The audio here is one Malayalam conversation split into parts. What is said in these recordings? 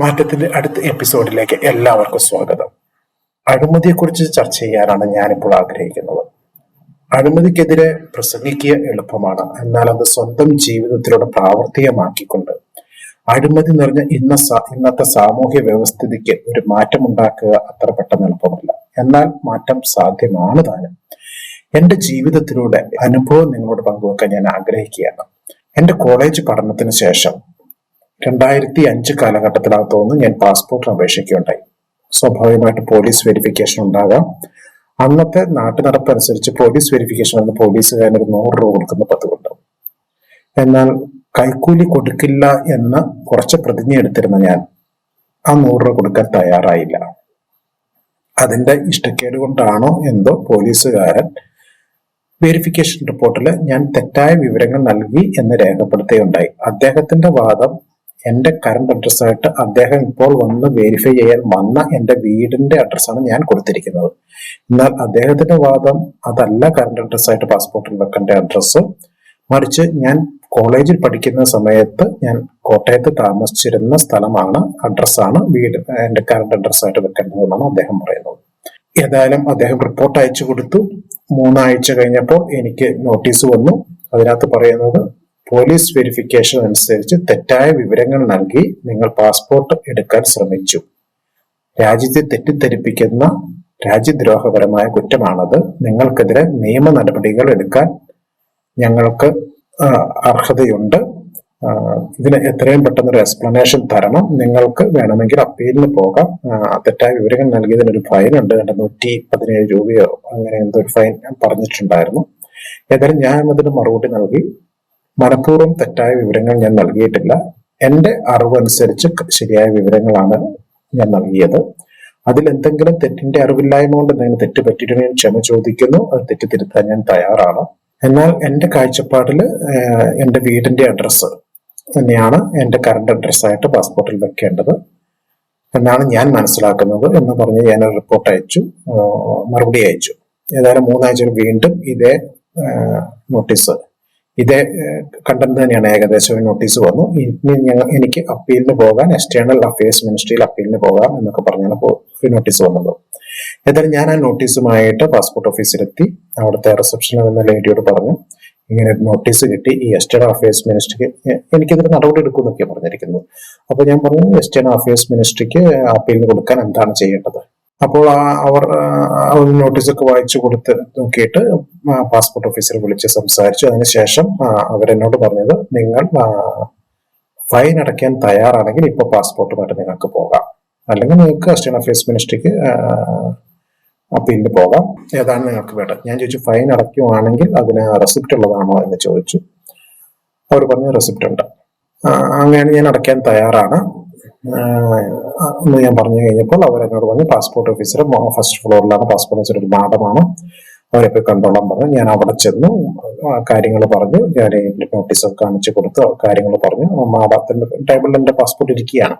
മാറ്റത്തിന്റെ അടുത്ത എപ്പിസോഡിലേക്ക് എല്ലാവർക്കും സ്വാഗതം. അഴിമതിയെക്കുറിച്ച് ചർച്ച ചെയ്യാനാണ് ഞാനിപ്പോൾ ആഗ്രഹിക്കുന്നത്. അഴിമതിക്കെതിരെ പ്രസംഗിക്കുക എളുപ്പമാണ്. എന്നാൽ അത് സ്വന്തം ജീവിതത്തിലൂടെ പ്രാവർത്തികമാക്കിക്കൊണ്ട് അഴിമതി നിറഞ്ഞ ഇന്ന ഇന്നത്തെ സാമൂഹ്യ വ്യവസ്ഥിതിക്ക് ഒരു മാറ്റമുണ്ടാക്കുക അത്ര പെട്ടെന്ന് എളുപ്പമല്ല. എന്നാൽ മാറ്റം സാധ്യമാണ് താനും. എന്റെ ജീവിതത്തിലൂടെ അനുഭവം നിങ്ങളോട് പങ്കുവെക്കാൻ ഞാൻ ആഗ്രഹിക്കുകയാണ്. എന്റെ കോളേജ് പഠനത്തിന് ശേഷം രണ്ടായിരത്തി അഞ്ച് കാലഘട്ടത്തിലാണ് തോന്നുന്നു ഞാൻ പാസ്പോർട്ടിന് അപേക്ഷിക്കുകയുണ്ടായി സ്വാഭാവികമായിട്ട് പോലീസ് വെരിഫിക്കേഷൻ ഉണ്ടാകാം. അന്നത്തെ നാട്ടുനടപ്പ് അനുസരിച്ച് പോലീസ് വെരിഫിക്കേഷൻ എന്ന് പോലീസുകാരൻ ഒരു നൂറ് രൂപ കൊടുക്കുന്ന പതിവുണ്ട്. എന്നാൽ കൈക്കൂലി കൊടുക്കില്ല എന്ന് കുറച്ച് പ്രതിജ്ഞ എടുത്തിരുന്ന ഞാൻ ആ നൂറ് രൂപ കൊടുക്കാൻ തയ്യാറായില്ല. അതിന്റെ ഇഷ്ടക്കേട് കൊണ്ടാണോ എന്തോ പോലീസുകാരൻ വെരിഫിക്കേഷൻ റിപ്പോർട്ടിൽ ഞാൻ തെറ്റായ വിവരങ്ങൾ നൽകി എന്ന് രേഖപ്പെടുത്തുകയുണ്ടായി. അദ്ദേഹത്തിന്റെ വാദം എന്റെ കറണ്ട് അഡ്രസ്സായിട്ട് അദ്ദേഹം ഇപ്പോൾ വന്ന് വെരിഫൈ ചെയ്യാൻ വന്ന എന്റെ വീടിന്റെ അഡ്രസ്സാണ് ഞാൻ കൊടുത്തിരിക്കുന്നത്. എന്നാൽ അദ്ദേഹത്തിന്റെ വാദം അതല്ല കറണ്ട് അഡ്രസ്സായിട്ട് പാസ്പോർട്ടിൽ വെക്കേണ്ട അഡ്രസ്സ് മറിച്ച് ഞാൻ കോളേജിൽ പഠിക്കുന്ന സമയത്ത് ഞാൻ കോട്ടയത്ത് താമസിച്ചിരുന്ന സ്ഥലമാണ് അഡ്രസ്സാണ് വീട് എന്റെ കറണ്ട് അഡ്രസ്സായിട്ട് വെക്കേണ്ടതെന്നാണ് അദ്ദേഹം പറയുന്നത്. ഏതായാലും അദ്ദേഹം റിപ്പോർട്ട് അയച്ചു കൊടുത്തു. മൂന്നാഴ്ച കഴിഞ്ഞപ്പോൾ എനിക്ക് നോട്ടീസ് വന്നു. അതിനകത്ത് പറയുന്നത് പോലീസ് വെരിഫിക്കേഷൻ അനുസരിച്ച് തെറ്റായ വിവരങ്ങൾ നൽകി നിങ്ങൾ പാസ്പോർട്ട് എടുക്കാൻ ശ്രമിച്ചു. രാജ്യത്തെ തെറ്റിദ്ധരിപ്പിക്കുന്ന രാജ്യദ്രോഹപരമായ കുറ്റമാണത്. നിങ്ങൾക്കെതിരെ നിയമ നടപടികൾ എടുക്കാൻ ഞങ്ങൾക്ക് അർഹതയുണ്ട്. ഇതിന് എത്രയും പെട്ടെന്ന് ഒരു എക്സ്പ്ലനേഷൻ തരണം. നിങ്ങൾക്ക് വേണമെങ്കിൽ അപ്പീലിന് പോകാം. തെറ്റായ വിവരങ്ങൾ നൽകിയതിനൊരു ഫൈൻ ഉണ്ട്. കണ്ട നൂറ്റി പതിനേഴ് രൂപയോ അങ്ങനെ എന്തോ ഒരു ഫൈൻ പറഞ്ഞിട്ടുണ്ടായിരുന്നു. ഏതായാലും ഞാൻ അതിന് മറുപടി നൽകി. മനഃപൂർവം തെറ്റായ വിവരങ്ങൾ ഞാൻ നൽകിയിട്ടില്ല. എന്റെ അറിവനുസരിച്ച് ശരിയായ വിവരങ്ങളാണ് ഞാൻ നൽകിയത്. അതിൽ എന്തെങ്കിലും തെറ്റിന്റെ അറിവില്ലായ്മ കൊണ്ട് എന്തെങ്കിലും തെറ്റ് പറ്റിയിട്ടുണ്ടെങ്കിൽ ക്ഷമ ചോദിക്കുന്നു. അത് തെറ്റ് തിരുത്താൻ ഞാൻ തയ്യാറാണ്. എന്നാൽ എന്റെ കാഴ്ചപ്പാടിൽ എന്റെ വീടിന്റെ അഡ്രസ്സ് തന്നെയാണ് എന്റെ കറണ്ട് അഡ്രസ്സായിട്ട് പാസ്പോർട്ടിൽ വെക്കേണ്ടത് എന്നാണ് ഞാൻ മനസ്സിലാക്കുന്നത് എന്ന് പറഞ്ഞ് ഞാൻ റിപ്പോർട്ട് അയച്ചു. മറുപടി അയച്ചു. ഏതായാലും മൂന്നാഴ്ച വീണ്ടും ഇതേ നോട്ടീസ് ഇതേ കണ്ടന്റ് തന്നെയാണ് ഏകദേശം ഒരു നോട്ടീസ് വന്നു. എനിക്ക് അപ്പീലിന് പോകാൻ എക്സ്റ്റേണൽ അഫയേഴ്സ് മിനിസ്ട്രിയിൽ അപ്പീലിന് പോകാം എന്നൊക്കെ പറഞ്ഞാണ് ഒരു നോട്ടീസ് വന്നത്. ഏതായാലും ഞാൻ ആ നോട്ടീസുമായിട്ട് പാസ്പോർട്ട് ഓഫീസിലെത്തി അവിടുത്തെ റിസപ്ഷനിൽ എന്ന ലേഡിയോട് പറഞ്ഞു ഇങ്ങനെ ഒരു നോട്ടീസ് കിട്ടി. ഈ എക്സ്റ്റേണൽ അഫയേഴ്സ് മിനിസ്ട്രിക്ക് എനിക്കിതൊരു നടപടി എടുക്കുമെന്നൊക്കെയാണ് പറഞ്ഞിരിക്കുന്നത്. അപ്പൊ ഞാൻ പറഞ്ഞു എക്സ്റ്റേണൽ അഫയേഴ്സ് മിനിസ്ട്രിക്ക് അപ്പീലിന് കൊടുക്കാൻ എന്താണ് ചെയ്യേണ്ടത്? അപ്പോൾ അവർ നോട്ടീസൊക്കെ വായിച്ചു കൊടുത്ത് നോക്കിയിട്ട് പാസ്പോർട്ട് ഓഫീസറെ വിളിച്ച് സംസാരിച്ചു. അതിനുശേഷം അവരെന്നോട് പറഞ്ഞത് നിങ്ങൾ ഫൈൻ അടയ്ക്കാൻ തയ്യാറാണെങ്കിൽ ഇപ്പൊ പാസ്പോർട്ടുമായിട്ട് നിങ്ങൾക്ക് പോകാം. അല്ലെങ്കിൽ നിങ്ങൾക്ക് അസ്റ്റേൺ അഫയേഴ്സ് മിനിസ്ട്രിക്ക് അപ്പീലിന് പോകാം. ഏതാണ് നിങ്ങൾക്ക് വേണ്ടത്? ഞാൻ ചോദിച്ചു ഫൈൻ അടയ്ക്കുവാണെങ്കിൽ അതിന് റെസിപ്റ്റ് ഉള്ളതാണോ? എന്ന് ചോദിച്ചു. അവർ പറഞ്ഞു റെസിപ്റ്റ് ഉണ്ട്. അങ്ങനെയാണ് അങ്ങനെ ഞാൻ അടയ്ക്കാൻ തയ്യാറാണ്. എന്ന് ഞാൻ പറഞ്ഞു കഴിഞ്ഞപ്പോൾ അവരെന്നോട് പറഞ്ഞു പാസ്പോർട്ട് ഓഫീസർ ഫസ്റ്റ് ഫ്ലോറിലാണ് പാസ്പോർട്ട് ഓഫീസർ ഒരു മാഡമാണ്. അവരെ പോയി കണ്ടോളാൻ പറഞ്ഞു. ഞാൻ അവിടെ ചെന്നു കാര്യങ്ങൾ പറഞ്ഞു. ഞാൻ നോട്ടീസ് കാണിച്ചു കൊടുത്തു കാര്യങ്ങൾ പറഞ്ഞു. മാഡത്തിന്റെ ടേബിളിൽ എന്റെ പാസ്പോർട്ട് ഇരിക്കുകയാണ്.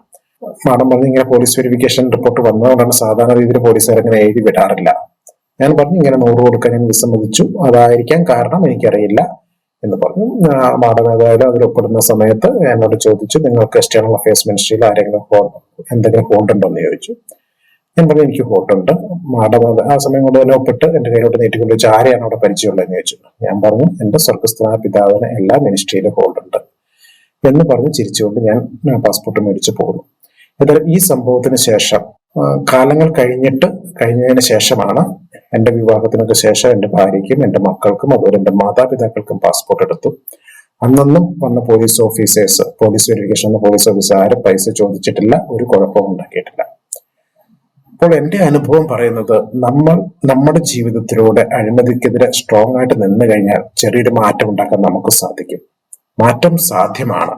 മാഡം പറഞ്ഞു ഇങ്ങനെ പോലീസ് വെരിഫിക്കേഷൻ റിപ്പോർട്ട് വന്നതുകൊണ്ടാണ് സാധാരണ രീതിയിൽ പോലീസുകാർ ഇങ്ങനെ എഴുതി വിടാറില്ല. ഞാൻ പറഞ്ഞു ഇങ്ങനെ നൂറ് കൊടുക്കാൻ ഞാൻ വിസമ്മതിച്ചു. അതായിരിക്കാൻ കാരണം എനിക്കറിയില്ല. എന്ന് പറഞ്ഞു. ആ, മാഡം ഏതായാലും അതിൽ ഒപ്പിടുന്ന സമയത്ത് എന്നോട് ചോദിച്ചു നിങ്ങൾക്ക് എക്സ്റ്റേണൽ അഫയേഴ്സ് മിനിസ്ട്രിയിൽ ആരെങ്കിലും ഹോൾ എന്തെങ്കിലും ഹോൾഡ് ഉണ്ടോ? എന്ന് ചോദിച്ചു. ഞാൻ പറഞ്ഞു എനിക്ക് ഹോൾഡ് ഉണ്ട്. മാഡം അത് ആ സമയം കൊണ്ട് തന്നെ ഒപ്പിട്ട് എന്റെ കയ്യിലോട്ട് നീട്ടിക്കൊണ്ട് വെച്ച് ആരെയാണ് അവിടെ പരിചയമുള്ളതെന്ന് ചോദിച്ചു. ഞാൻ പറഞ്ഞു എന്റെ സ്വർഗസ്ഥനായ പിതാവിന് എല്ലാ മിനിസ്ട്രിയിലും ഹോൾഡുണ്ട് എന്ന് പറഞ്ഞ് ചിരിച്ചുകൊണ്ട് ഞാൻ പാസ്പോർട്ട് മേടിച്ച് പോകുന്നു എന്തായാലും ഈ സംഭവത്തിന് ശേഷം കാലങ്ങൾ കഴിഞ്ഞിട്ട് കഴിഞ്ഞതിന് ശേഷമാണ് എന്റെ വിവാഹത്തിനൊക്കെ ശേഷം എന്റെ ഭാര്യയ്ക്കും എന്റെ മക്കൾക്കും അതുപോലെ എന്റെ മാതാപിതാക്കൾക്കും പാസ്പോർട്ട് എടുത്തു. അന്നൊന്നും വന്ന പോലീസ് ഓഫീസേഴ്സ് പോലീസ് വെരിഫിക്കേഷൻ എന്ന പോലീസ് ഓഫീസർ ആരും പൈസ ചോദിച്ചിട്ടില്ല ഒരു കുഴപ്പവും ഉണ്ടാക്കിയിട്ടില്ല. അപ്പോൾ എന്റെ അനുഭവം പറയുന്നത് നമ്മൾ നമ്മുടെ ജീവിതത്തിലൂടെ അഴിമതിക്കെതിരെ സ്ട്രോങ് ആയിട്ട് നിന്ന് കഴിഞ്ഞാൽ ചെറിയൊരു മാറ്റം ഉണ്ടാക്കാൻ നമുക്ക് സാധിക്കും. മാറ്റം സാധ്യമാണ്.